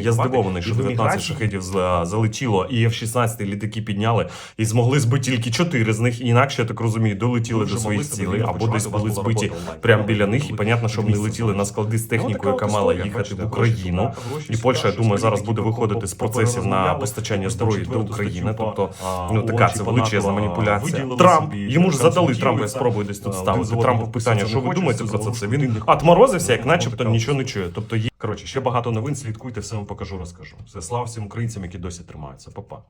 Взагалі я здивований, що І в 19 шахедів залетіло, і F-16 літаки підняли і змогли збити тільки 4 з них. Інакше я так розумію, долетіли Дуже до своїх цілей або десь були збиті прямо біля них. І понятно, що вони летіли на склади з Ну, технікою, яка мала їхати в Україну. І Польща, я думаю, зараз буде виходити з процесів на постачання зброї до України. Тобто, ну така це величезна маніпуляція. Трамп йому ж задали консультуються, Трамп. Я спробую десь тут ставити. Трампу питання, що ви думаєте про це? що Він отморозився, як начебто нічого не чує. Тобто є коротше, ще багато новин. Слідкуйте, все вам покажу, розкажу. Все слава всім українцям, які досі тримаються. Па-па.